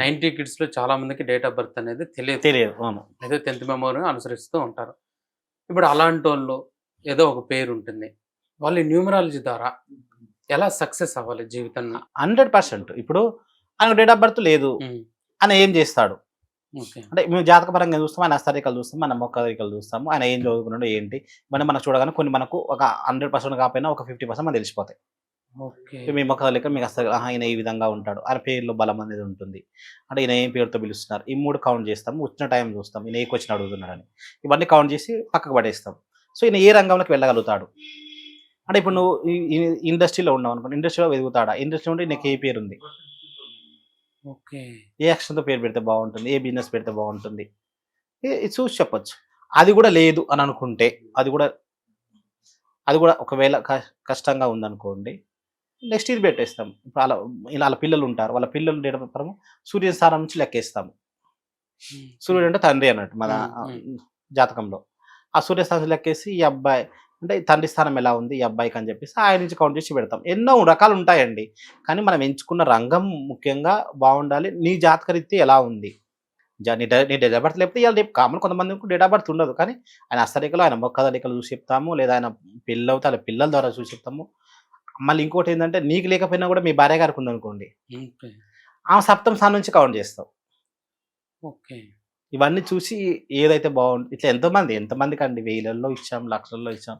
Ninety కిడ్స్లో చాలా మందికి date of birth అనేది తెలియదు. తెలియదు. అవును. ఏదో టెన్త్ మెమోరీ అనుసరిస్తూ ఉంటారు. ఇప్పుడు అలాంటి వాళ్ళు ఏదో ఒక పేరు ఉంటుంది వాళ్ళు న్యూమరాలజీ ద్వారా ఎలా సక్సెస్ అవ్వాలి జీవితంలో? Hundred percent. ఇప్పుడు ఆయన డేట్ ఆఫ్ బర్త్ లేదు. ఆయన ఏం చేస్తాడు? ఓకే. అంటే మేము జాతక పరంగా చూస్తాం? ఆయన అస్తరికలు చూస్తాం. మన మొక్కరికలు చూస్తాము. ఆయన ఏం చదువుకున్నాడు ఏంటి? మనం మనకు చూడగానే కొన్ని మనకు ఒక హండ్రెడ్ పర్సెంట్ కాకపోయినా ఒక ఫిఫ్టీ పర్సెంట్ మనకు తెలిసిపోతాయి. ఓకే. మీ మొక్కలిక మీకు అసలు ఆయన ఈ విధంగా ఉంటాడు ఆయన పేరులో బలం అనేది ఉంటుంది. అంటే ఈయన ఏం పేరుతో పిలుస్తున్నారు? ఈ మూడు కౌంట్ చేస్తాము వచ్చిన టైం చూస్తాం ఈయన ఏ క్వశ్చన్ అడుగుతున్నాడని. ఇవన్నీ కౌంట్ చేసి పక్కకు పడేస్తాం. సో ఈయన ఏ రంగంలోకి వెళ్ళగలుగుతాడు? అంటే ఇప్పుడు నువ్వు ఇండస్ట్రీలో ఉన్నావు అనుకో ఇండస్ట్రీలో వెతుకుతాడా? ఇండస్ట్రీ ఉంటే నీకు ఏ పేరు ఉంది? ఓకే. ఏ అక్షరంతో పేరు పెడితే బాగుంటుంది? ఏ బిజినెస్ పెడితే బాగుంటుంది? చూసి చెప్పొచ్చు. అది కూడా లేదు అని అనుకుంటే అది కూడా అది కూడా ఒకవేళ కష్టంగా ఉందనుకోండి నెక్స్ట్ ఇది పెట్టేస్తాం. అలా ఇలా వాళ్ళ పిల్లలు ఉంటారు. వాళ్ళ పిల్లలు డేట్ ప్రకారం సూర్య స్థానం నుంచి లెక్కేస్తాము సూర్యుడు అంటే తండ్రి అన్నట్టు మన జాతకంలో. ఆ సూర్య స్థానం నుంచి లెక్కేసి ఈ అబ్బాయి అంటే ఈ తండ్రి స్థానం ఎలా ఉంది ఈ అబ్బాయికి అని చెప్పేసి ఆయన నుంచి కౌంట్ చేసి పెడతాం. ఎన్నో రకాలు ఉంటాయండి. కానీ మనం ఎంచుకున్న రంగం ముఖ్యంగా బాగుండాలి. నీ జాతక రీత్యా ఎలా ఉంది? జా- నీ డే- నీ డేట్ ఆఫ్ బర్త్ లేకపోతే ఇవాళ రేపు కామన్ కొంతమందికి డేట్ ఆఫ్ బర్త్ ఉండదు. కానీ ఆయన అస్తరికలు ఆయన మొక్కదలికలు చూసి చెప్తాము. లేదా ఆయన పిల్లలు అవుతే వాళ్ళ పిల్లల ద్వారా చూసి చెప్తాము. మళ్ళీ ఇంకోటి ఏంటంటే నీకు లేకపోయినా కూడా మీ భార్య గారికి ఉందనుకోండి ఆమె సప్తమ స్థానం నుంచి కౌంట్ చేస్తాం ఓకే. ఇవన్నీ చూసి ఏదైతే బాగుంది ఇట్లా ఎంతమంది ఎంతమందికి అండి. వేలల్లో ఇచ్చాం లక్షల్లో ఇచ్చాం.